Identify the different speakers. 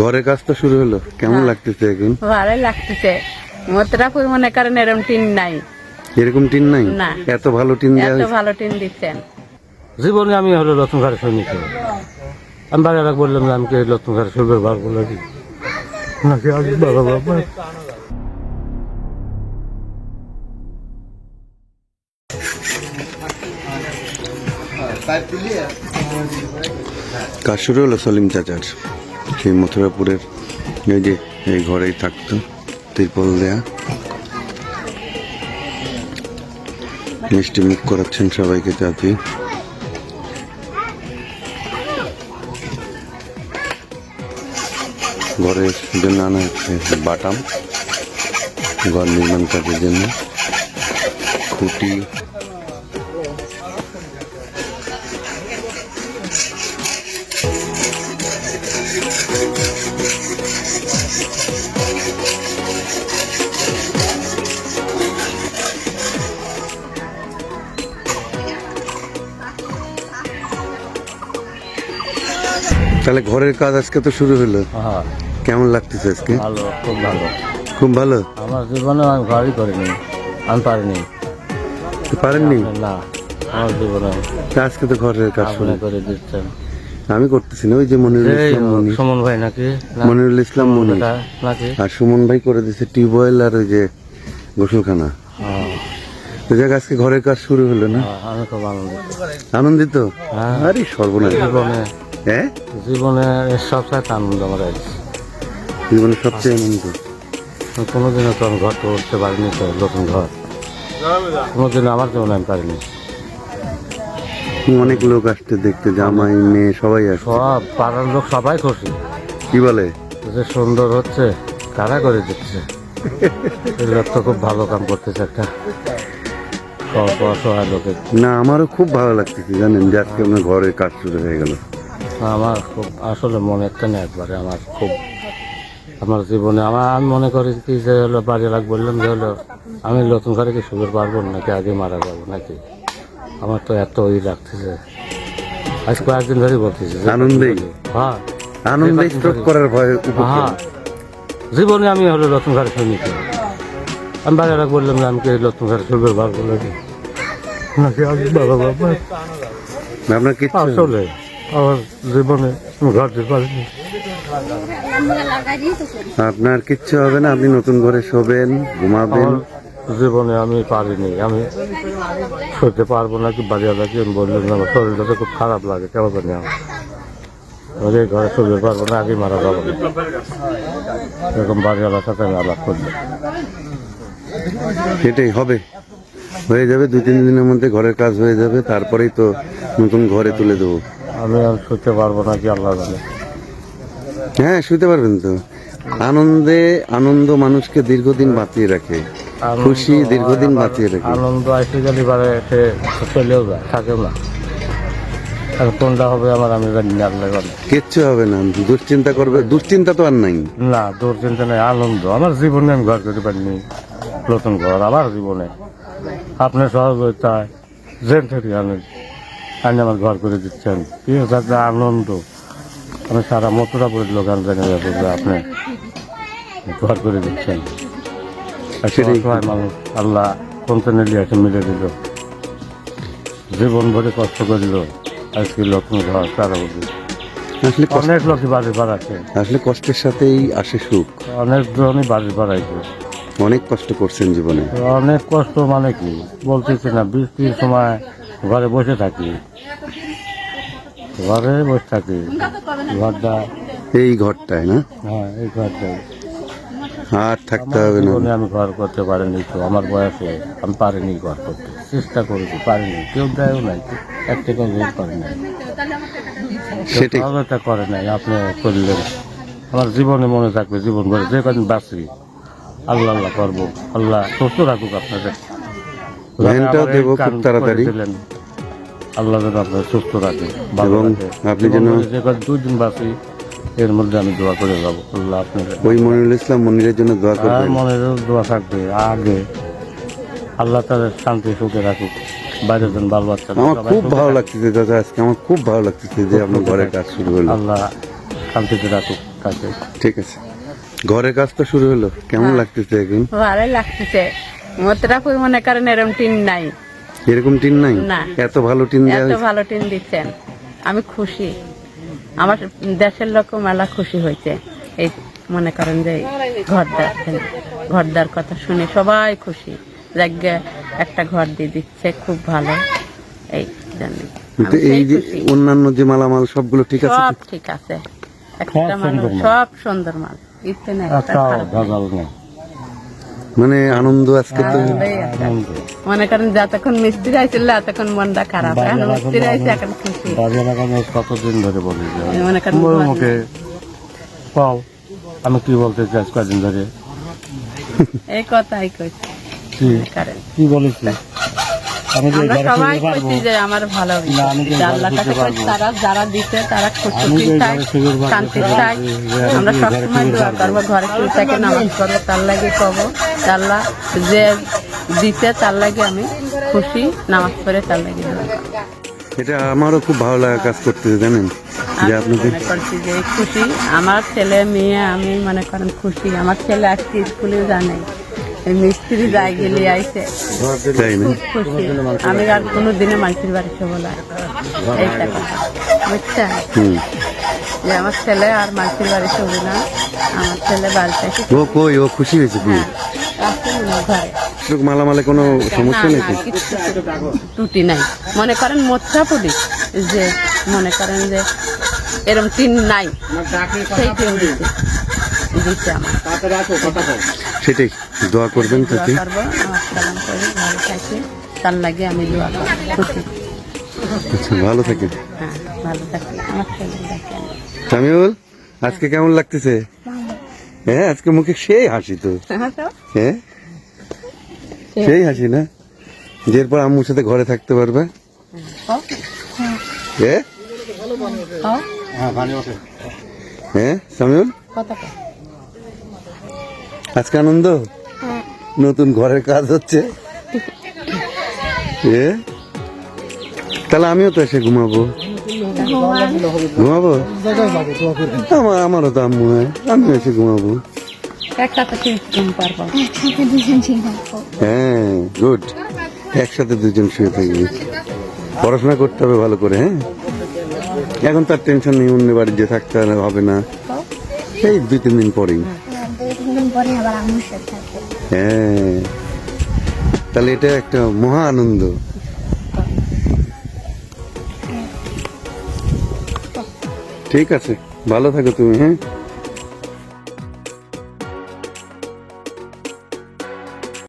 Speaker 1: ঘরের কাজ তো শুরু হলো? কেমন
Speaker 2: হ্যাঁ।
Speaker 1: লাগতেছে এখন?
Speaker 2: ভালোই লাগতেছে। মতরাপুর মনে করেন এরকম টিন নাই।
Speaker 1: এরকম টিন নাই?
Speaker 2: না।
Speaker 1: এত ভালো টিন
Speaker 2: এত ভালো টিন দিচ্ছেন।
Speaker 3: জীবনে আমি হলো রতন ঘরে সৈনিক। আমি বাড়ি বললাম যে আমি কি রতন ঘরে বার করল কি? নাকি আজ বাবা বাবা
Speaker 1: কাজ শুরু হলো সলিম চাচার। সেই মথুরাপুরের এই যে এই ঘরেই থাকতো, ত্রিপল দেয়া। মিষ্টি মুখ করাচ্ছেন সবাইকে চাচি ঘরের জন্য আনা হচ্ছে বাটাম, ঘর নির্মাণ কাজের জন্য। খুঁটি তাহলে ঘরের কাজ আজকে তো শুরু হলো।
Speaker 3: হ্যাঁ।
Speaker 1: কেমন লাগতেছে আজকে?
Speaker 3: ভালো খুব ভালো।
Speaker 1: খুব ভালো?
Speaker 3: আমার জীবনে আমি ঘরই করিনি আমি পারিনি।
Speaker 1: পারেননি?
Speaker 3: না আমার জীবনে।
Speaker 1: আজকে তো ঘরের কাজ শুরু।
Speaker 3: করে দিচ্ছেন।
Speaker 1: আমি করতেছি না ওই যে মনিরুল ইসলাম মনি।
Speaker 3: সুমন ভাই নাকি?
Speaker 1: মনিরুল ইসলাম মনি। আর সুমন ভাই করে দিচ্ছে টিউবওয়েল আর ওই যে গোসলখানা।
Speaker 3: হ্যাঁ,
Speaker 1: যাক আজকে ঘরের কাজ শুরু হলো না?
Speaker 3: হ্যাঁ, আনন্দিত।
Speaker 1: আনন্দিত?
Speaker 3: হ্যাঁ।
Speaker 1: আরে সর্বনাশ। হ্যাঁ?
Speaker 3: জীবনে এর সবচেয়ে আনন্দ আমার আছে
Speaker 1: জীবনের সবচেয়ে আনন্দ?
Speaker 3: কোনোদিনও তো আমি ঘর তো উঠতে পারিনি তো নতুন ঘর। কোনোদিনও আমার জীবনে আমি পারিনি।
Speaker 1: অনেক লোক আসছে দেখতে জামাই মেয়ে সবাই আসছে।
Speaker 3: সব পাড়ার লোক সবাই খুশি।
Speaker 1: কি বলে?
Speaker 3: যে সুন্দর হচ্ছে কারা করে দিচ্ছে। লোক তো খুব ভালো কাম করতেছে একটা। অসহায় লোকে
Speaker 1: না আমারও খুব ভালো লাগতেছে জানেন যে আজকে আমার ঘরের কাজ শুরু হয়ে গেল।
Speaker 3: আমার খুব আসলে মনে একটা না একবারে আমার খুব আমার জীবনে আমার আমি মনে করি কি যে হলো বাড়ি লাগ বললাম যে হলো আমি নতুন ঘরে কি সুযোগ পারব নাকি আগে মারা যাব নাকি? আমার তো এত ই লাগতেছে। আজ কয়েকদিন ধরে বলতেছি হ্যাঁ।
Speaker 1: আনন্দে স্ট্রোক করার ভয়
Speaker 3: হ্যাঁ। জীবনে আমি হলো নতুন ঘরে সৈনিক আমি বাড়ি লাগ বললাম যে আমি কি নতুন ঘরে সুযোগ পারব নাকি? নাকি আগে বাবা বাবা
Speaker 1: আপনার কিচ্ছু
Speaker 3: আসলে। আমার জীবনে দিতে পারিনি।
Speaker 1: আপনার কিচ্ছু হবে না আপনি নতুন ঘরে শোবেন ঘুমাবেন।
Speaker 3: জীবনে আমি পারিনি আমি সইতে পারব নাকি বাড়ি আলাকে যে আমার শরীরটা তো খুব খারাপ লাগে কেমন জানি আমার। আমি এই ঘরে সইতে পারব না আগে মারা যাব না। এরকম বাড়িওয়ালার সাথে আমি আলাপ করব
Speaker 1: সেটাই হবে। হয়ে যাবে দুই তিন দিনের মধ্যে ঘরের কাজ হয়ে যাবে তারপরেই তো নতুন ঘরে তুলে দেবো।
Speaker 3: আমি আর শুতে পারব না কি আল্লাহ জানে।
Speaker 1: হ্যাঁ শুতে পারবেন তো। আনন্দে আনন্দ মানুষকে দীর্ঘদিন বাঁচিয়ে রাখে।
Speaker 3: আনন্দ
Speaker 1: খুশি দীর্ঘদিন বাঁচিয়ে রাখে।
Speaker 3: আনন্দ আসে গেলে এবারে এসে চলেও যায় থাকেও না। আর কোনটা হবে আমার আমি জানি না আল্লাহ জানে।
Speaker 1: কিচ্ছু হবে না দুশ্চিন্তা করবে। দুশ্চিন্তা তো আর নাই।
Speaker 3: না দুশ্চিন্তা নেই আনন্দ। আমার জীবনে আমি ঘর করতে পারিনি নতুন ঘর আমার জীবনে। আপনার সহযোগিতায় জেন থেকে আমি আনি আমার ঘর করে দিচ্ছেন কি হচ্ছে আনন্দ। আমি সারা মথুরাপুরের লোক আমি জেনে যাব যে আপনি ঘর করে দিচ্ছেন একটা মানুষ আল্লাহ কন্টেনারি এসে মিলে দিল। জীবন ভরে কষ্ট করিল। আজকে নতুন ঘর সারা বুঝি
Speaker 1: আসলে
Speaker 3: অনেক লোকই বাড়ি বাড়াচ্ছে।
Speaker 1: আসলে কষ্টের সাথেই আসে সুখ।
Speaker 3: অনেক জনই বাড়ি বাড়াইছে।
Speaker 1: অনেক কষ্ট করছেন জীবনে।
Speaker 3: অনেক কষ্ট মানে কি? বলতেছি না বৃষ্টির সময় ঘরে বসে থাকি। ঘরে বসে থাকি। ঘরটা
Speaker 1: এই ঘরটায় না?
Speaker 3: হ্যাঁ এই ঘরটাই
Speaker 1: আর থাকতে হবে না।
Speaker 3: আমি ঘর করতে পারিনি তো আমার বয়সে আমি পারিনি ঘর করতে। চেষ্টা করেছি পারিনি। কেউ দেয়ও নাই একটা কেউ হেল্প করে নাই। সহযোগিতা করে নাই আপনি করলেন। আমার জীবনে মনে থাকবে জীবন করে যে কদিন বাঁচি আল্লাহ আল্লাহ করব। আল্লাহ সুস্থ রাখুক আপনাদের।
Speaker 1: ভ্যানটাও
Speaker 3: আমার
Speaker 1: দেবো খুব তাড়াতাড়ি।
Speaker 3: আল্লাহ যেন আপনার সুস্থ রাখে ভালো
Speaker 1: এবং আপনি যেন-
Speaker 3: দুই দিন বাঁচি এর মধ্যে আমি দোয়া করে যাব। আল্লাহ আপনার
Speaker 1: ওই মনিরুল ইসলাম মনিরের জন্য দোয়া
Speaker 3: আর
Speaker 1: করবেন।
Speaker 3: মনের দোয়া থাকবে আগে। আল্লাহ তাদের শান্তি সুখে রাখুক। বাইরের জন বাল বাচ্চা
Speaker 1: আমার খুব ভালো। লাগতেছে দাদা আজকে আমার খুব ভালো লাগতেছে যে আপনার ঘরের কাজ শুরু হলো।
Speaker 3: আল্লাহ শান্তিতে রাখুক থাকে
Speaker 1: ঠিক আছে। ঘরের কাজ তো শুরু হলো কেমন লাগতেছে এখন?
Speaker 2: ভালোই লাগতেছে। মনে করেন এরম টিন নাই।
Speaker 1: এরকম টিন নাই?
Speaker 2: না।
Speaker 1: এত ভালো টিন
Speaker 2: এত ভালো টিন দিচ্ছেন। আমি খুশি। আমার দেশের লোক মেলা খুশি হয়েছে। এই মনে করেন যে ঘরদার ঘরদার কথা শুনে সবাই খুশি। জায়গা একটা ঘর দিয়ে দিচ্ছে খুব ভালো। এই জন্য
Speaker 1: এই যে অন্যান্য যে মালামাল সবগুলো ঠিক আছে
Speaker 2: সব ঠিক আছে। একটা
Speaker 3: মাল।
Speaker 2: সব সুন্দর মাল। ইচ্ছে নেই একটা
Speaker 3: একটাও
Speaker 2: খারাপ নেই।
Speaker 3: ভেজাল নেই
Speaker 1: মানে আনন্দ আজকে তো।
Speaker 2: মনে করেন যতক্ষণ মিস্ত্রি আইছিল ততক্ষণ মনটা খারাপ। এখন মিস্ত্রি আইছে এখন খুশি।
Speaker 3: বাজার কতদিন ধরে বলি
Speaker 2: মনে করেন
Speaker 3: মুখে পাও আমি কি বলতে চাই কদিন ধরে?
Speaker 2: এই কথাই কইছি।
Speaker 3: কি?
Speaker 2: কারণ
Speaker 3: কি বলেছি? আমি যে ঘরে
Speaker 2: সবাই
Speaker 3: শুতে পারব
Speaker 2: আমার ভালো
Speaker 3: না, আমি যে ঘরে
Speaker 2: আল্লাহ কাছে তারা যারা দিতে তারা খুশি। চাই
Speaker 3: ঘরে শুতে পারব,
Speaker 2: শান্তি চাই
Speaker 3: যে- যে-
Speaker 2: আমরা সবসময় দোয়া করব ঘরে শুয়ে থেকে নামাজ করব তার লাগে কব আল্লাহ যে দিতে তার লাগে আমি খুশি। নামাজ পড়ে তার লাগে দোয়া করব।
Speaker 1: এটা আমারও খুব ভালো লাগা কাজ করতেছে জানেন? যে
Speaker 2: আমি
Speaker 1: আপনাদের
Speaker 2: যে খুশি। আমার ছেলে মেয়ে আমি মনে করেন খুশি। আমার ছেলে আজকে স্কুলে জানে মিস্ত্রি যাই গেলে খুব খুশি। আমি আর কোনো দিনে মালচির বাড়ি শোবো না। এইটা কথা বুঝছেন? যে আমার ছেলে আর মালচির বাড়ি শোবো না। আমার ছেলে বাড়িতে
Speaker 1: ও কই? ও খুশি হয়েছে কি?
Speaker 2: হ্যাঁ,
Speaker 1: মালামালে কোনো সমস্যা নেই
Speaker 2: নাই। মনে করেন মোত্রাপুরি যে মনে করেন যে এরম টিন নাই। সেই টিন দিতে দিতে আমার।
Speaker 1: সেটাই। দোয়া করবেন
Speaker 2: থাকি তার লাগে আমি দোয়া করব।
Speaker 1: আচ্ছা ভালো থাকেন।
Speaker 2: হ্যাঁ ভালো থাকি আমার
Speaker 1: সামিউল আজকে কেমন লাগতেছে? হ্যাঁ আজকে মুখে সেই হাসি তো। হ্যাঁ সেই হাসি না? যে এরপর আম্মুর সাথে ঘরে থাকতে পারবে? হ্যাঁ। হ্যাঁ? সামিউল? আজকে আনন্দ? নতুন ঘরের কাজ হচ্ছে। এ? তাহলে আমিও তো এসে ঘুমাবো। ঘুমাবো? আমার আমারও তো আম্মু হয়। আমিও এসে ঘুমাবো। হ্যাঁ গুড একসাথে দুজন শুয়ে থাকবে পড়াশোনা করতে হবে ভালো করে হ্যাঁ? এখন তার টেনশন নেই, অন্য বাড়ি যে থাকতে হবে না। এই দুই তিন দিন পরেই। হ্যাঁ। তাহলে এটা একটা মহা আনন্দ। ঠিক আছে ভালো থাকো তুমি হ্যাঁ?